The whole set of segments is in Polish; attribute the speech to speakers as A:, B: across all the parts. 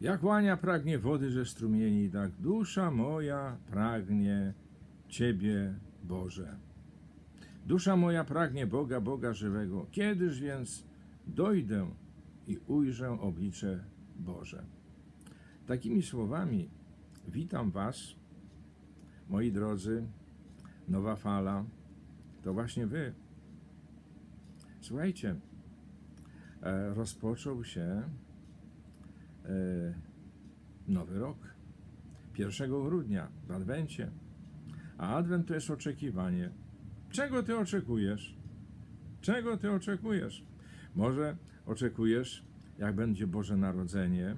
A: Jak łania pragnie wody ze strumieni, tak dusza moja pragnie Ciebie, Boże. Dusza moja pragnie Boga, Boga żywego. Kiedyż więc dojdę i ujrzę oblicze Boże. Takimi słowami witam Was, moi drodzy, nowa fala. To właśnie Wy. Słuchajcie, e, rozpoczął się nowy rok. 1 grudnia w Adwencie. A Adwent to jest oczekiwanie. Czego ty oczekujesz? Czego ty oczekujesz? Może oczekujesz, jak będzie Boże Narodzenie,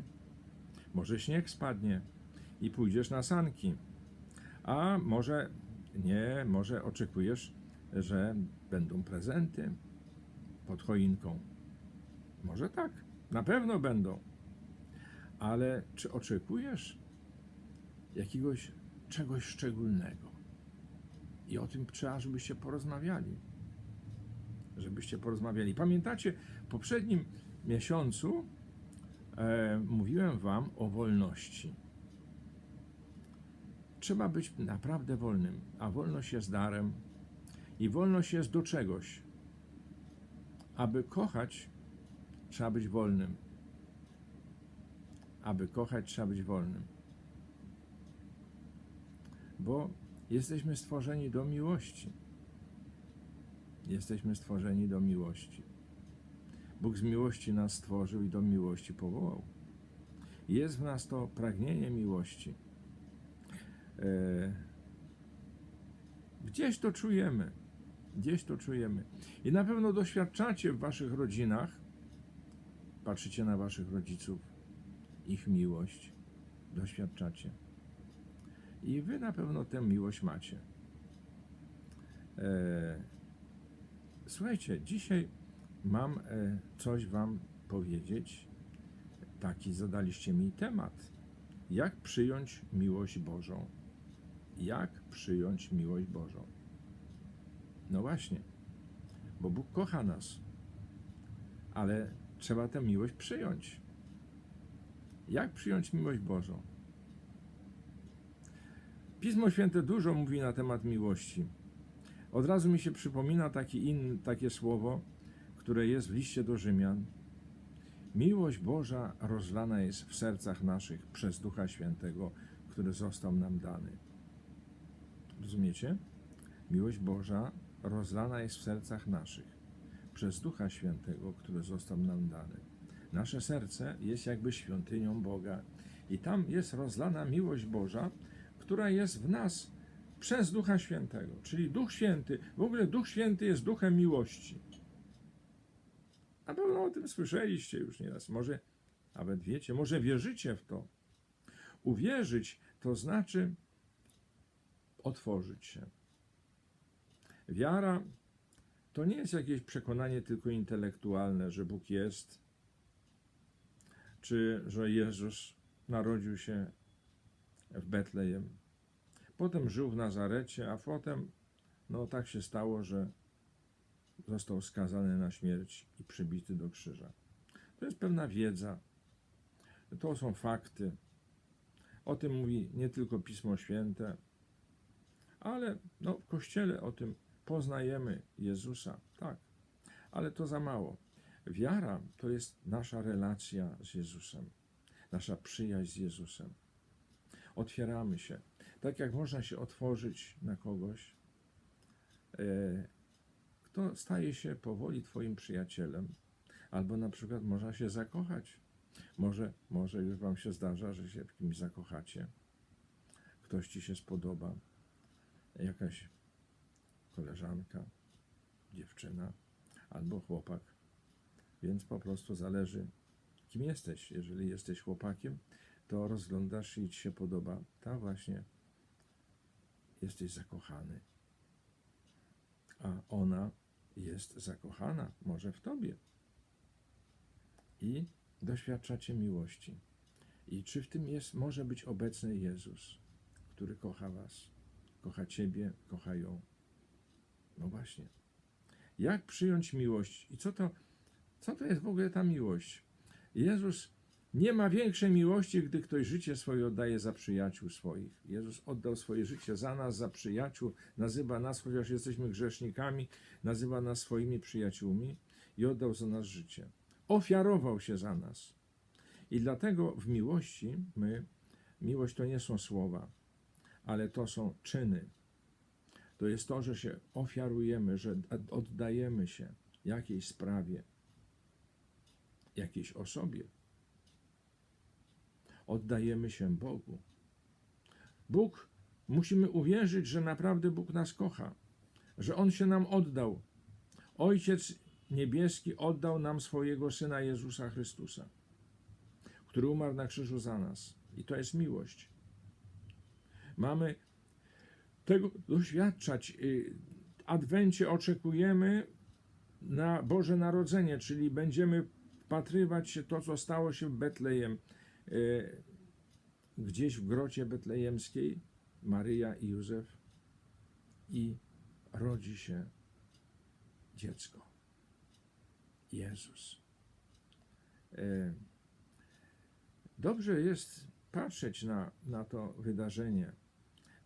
A: może śnieg spadnie i pójdziesz na sanki. A może nie, może oczekujesz, że będą prezenty pod choinką. Może tak, na pewno będą. Ale czy oczekujesz jakiegoś czegoś szczególnego? I o tym trzeba, żebyście porozmawiali. Żebyście porozmawiali. Pamiętacie, w poprzednim miesiącu e, mówiłem Wam o wolności. Trzeba być naprawdę wolnym, a wolność jest darem i wolność jest do czegoś. Aby kochać, trzeba być wolnym. Aby kochać, trzeba być wolnym. Bo jesteśmy stworzeni do miłości. Jesteśmy stworzeni do miłości. Bóg z miłości nas stworzył i do miłości powołał. Jest w nas to pragnienie miłości. E, Gdzieś to czujemy. Gdzieś to czujemy. I na pewno doświadczacie w waszych rodzinach, patrzycie na waszych rodziców, ich miłość, doświadczacie. I wy na pewno tę miłość macie. E, słuchajcie, dzisiaj mam e, coś wam powiedzieć. Taki zadaliście mi temat. Jak przyjąć miłość Bożą? Jak przyjąć miłość Bożą? No właśnie, bo Bóg kocha nas, ale trzeba tę miłość przyjąć. Jak przyjąć miłość Bożą? Pismo Święte dużo mówi na temat miłości. Od razu mi się przypomina taki in, takie słowo, które jest w liście do Rzymian. Miłość Boża rozlana jest w sercach naszych przez Ducha Świętego, który został nam dany. Rozumiecie? Miłość Boża rozlana jest w sercach naszych przez Ducha Świętego, który został nam dany. Nasze serce jest jakby świątynią Boga i tam jest rozlana miłość Boża, która jest w nas przez Ducha Świętego. Czyli Duch Święty, w ogóle Duch Święty jest duchem miłości. Na pewno o tym słyszeliście już nieraz. Może nawet wiecie, może wierzycie w to. Uwierzyć to znaczy otworzyć się. Wiara to nie jest jakieś przekonanie tylko intelektualne, że Bóg jest, czy że Jezus narodził się w Betlejem. Potem żył w Nazarecie, a potem no tak się stało, że został skazany na śmierć i przybity do krzyża. To jest pewna wiedza. To są fakty. O tym mówi nie tylko Pismo Święte, ale no, w Kościele o tym poznajemy Jezusa. Tak, ale to za mało. Wiara to jest nasza relacja z Jezusem, nasza przyjaźń z Jezusem. Otwieramy się. Tak jak można się otworzyć na kogoś, e, kto staje się powoli Twoim przyjacielem, albo na przykład można się zakochać. Może, może już Wam się zdarza, że się w kimś zakochacie. Ktoś Ci się spodoba, jakaś koleżanka, dziewczyna albo chłopak. Więc po prostu zależy, kim jesteś. Jeżeli jesteś chłopakiem, to rozglądasz i ci się podoba. Tam właśnie jesteś zakochany. A ona jest zakochana, może w tobie. I doświadczacie miłości. I czy w tym jest, może być obecny Jezus, który kocha was, kocha ciebie, kocha ją. No właśnie. Jak przyjąć miłość? I co to, co to jest w ogóle ta miłość? Jezus Nie ma większej miłości, gdy ktoś życie swoje oddaje za przyjaciół swoich. Jezus oddał swoje życie za nas, za przyjaciół, nazywa nas, chociaż jesteśmy grzesznikami, nazywa nas swoimi przyjaciółmi i oddał za nas życie. Ofiarował się za nas. I dlatego w miłości my, miłość to nie są słowa, ale to są czyny. To jest to, że się ofiarujemy, że oddajemy się jakiejś sprawie, jakiejś osobie. Oddajemy się Bogu. Bóg, musimy uwierzyć, że naprawdę Bóg nas kocha, że On się nam oddał. Ojciec Niebieski oddał nam swojego Syna Jezusa Chrystusa, który umarł na krzyżu za nas. I to jest miłość. Mamy tego doświadczać. Y, Adwencie oczekujemy na Boże Narodzenie, czyli będziemy wpatrywać się to, co stało się w Betlejem. Y, Gdzieś w grocie betlejemskiej Maryja i Józef i rodzi się dziecko. Jezus. Y, Dobrze jest patrzeć na, na to wydarzenie,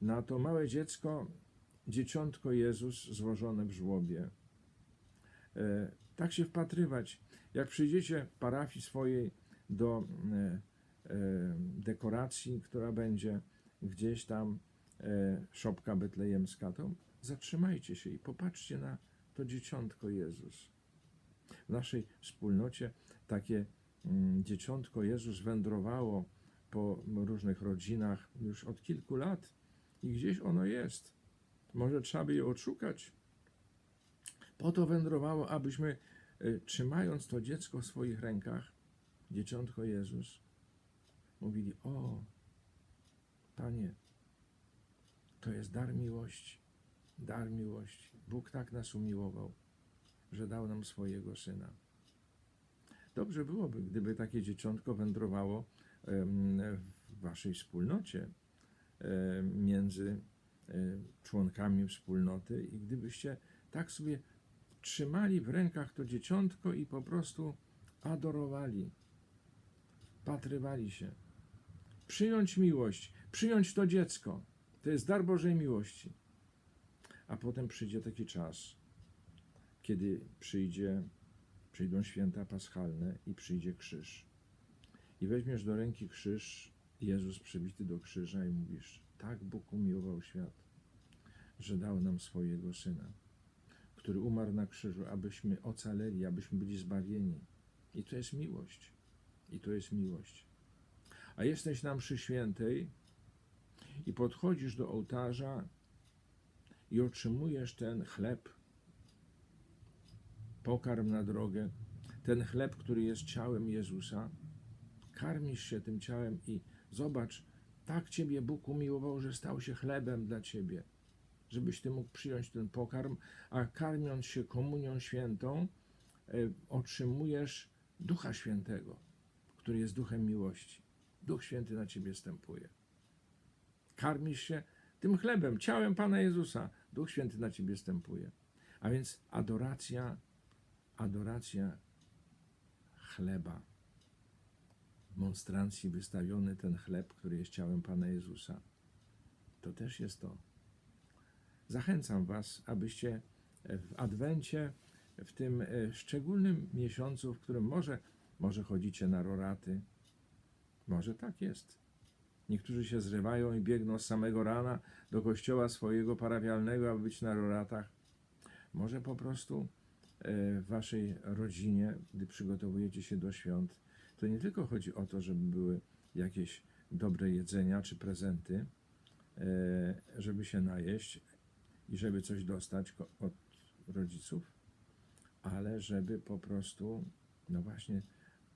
A: na to małe dziecko, dzieciątko Jezus złożone w żłobie. Tak się wpatrywać. Jak przyjdziecie parafii swojej do e, e, dekoracji, która będzie gdzieś tam, e, szopka betlejemska, to zatrzymajcie się i popatrzcie na to dzieciątko Jezus. W naszej wspólnocie takie mm, dzieciątko Jezus wędrowało po różnych rodzinach już od kilku lat i gdzieś ono jest. Może trzeba by je odszukać. Po to wędrowało, abyśmy y, trzymając to dziecko w swoich rękach, dzieciątko Jezus, mówili: O, Panie, to jest dar miłości, dar miłości. Bóg tak nas umiłował, że dał nam swojego syna. Dobrze byłoby, gdyby takie dzieciątko wędrowało w waszej wspólnocie em, między em, członkami wspólnoty i gdybyście tak sobie trzymali w rękach to dzieciątko i po prostu adorowali, patrywali się. Przyjąć miłość, przyjąć to dziecko. To jest dar Bożej miłości. A potem przyjdzie taki czas, kiedy przyjdzie, przyjdą święta paschalne i przyjdzie krzyż. I weźmiesz do ręki krzyż, Jezus przybity do krzyża i mówisz, tak Bóg umiłował świat, że dał nam swojego Syna, który umarł na krzyżu, abyśmy ocaleli, abyśmy byli zbawieni. I to jest miłość. I to jest miłość. A jesteś na mszy świętej i podchodzisz do ołtarza i otrzymujesz ten chleb, pokarm na drogę, ten chleb, który jest ciałem Jezusa, karmisz się tym ciałem i zobacz, tak Ciebie Bóg umiłował, że stał się chlebem dla Ciebie, żebyś Ty mógł przyjąć ten pokarm, a karmiąc się komunią świętą, e, otrzymujesz Ducha Świętego, który jest Duchem miłości. Duch Święty na Ciebie stępuje. Karmisz się tym chlebem, ciałem Pana Jezusa. Duch Święty na Ciebie stępuje. A więc adoracja, adoracja chleba. W monstrancji wystawiony ten chleb, który jest ciałem Pana Jezusa. To też jest to. Zachęcam Was, abyście w Adwencie, w tym e, szczególnym miesiącu, w którym może, może chodzicie na roraty, może tak jest. Niektórzy się zrywają i biegną z samego rana do kościoła swojego parafialnego, aby być na roratach. Może po prostu e, w waszej rodzinie, gdy przygotowujecie się do świąt, to nie tylko chodzi o to, żeby były jakieś dobre jedzenia czy prezenty, e, żeby się najeść i żeby coś dostać od rodziców, ale żeby po prostu, no właśnie,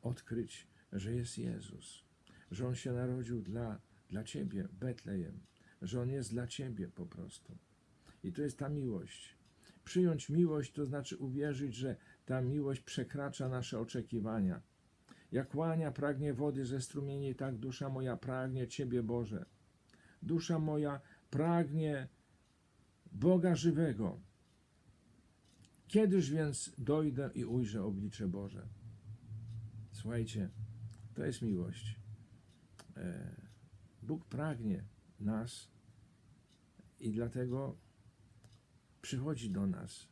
A: odkryć, że jest Jezus, że On się narodził dla, dla Ciebie, Betlejem, że On jest dla Ciebie po prostu. I to jest ta miłość. Przyjąć miłość to znaczy uwierzyć, że ta miłość przekracza nasze oczekiwania. Jak łania pragnie wody ze strumieni, tak dusza moja pragnie Ciebie, Boże. Dusza moja pragnie Boga żywego. Kiedyż więc dojdę i ujrzę oblicze Boże? Słuchajcie, To jest miłość. E, Bóg pragnie nas i dlatego przychodzi do nas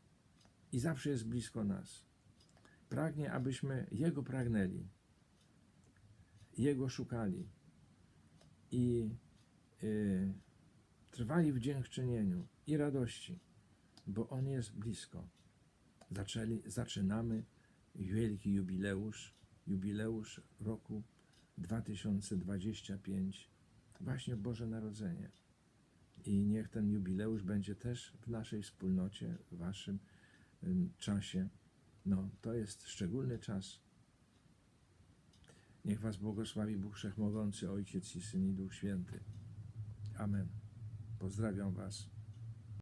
A: i zawsze jest blisko nas. Pragnie, abyśmy Jego pragnęli, Jego szukali i y, trwali w dziękczynieniu i radości, bo On jest blisko. Zaczęli, zaczynamy wielki jubileusz, jubileusz roku 2025, właśnie Boże Narodzenie. I niech ten jubileusz będzie też w naszej wspólnocie, w Waszym ym, czasie. No, to jest szczególny czas. Niech Was błogosławi Bóg Wszechmogący, Ojciec i Syn i Duch Święty. Amen. Pozdrawiam Was.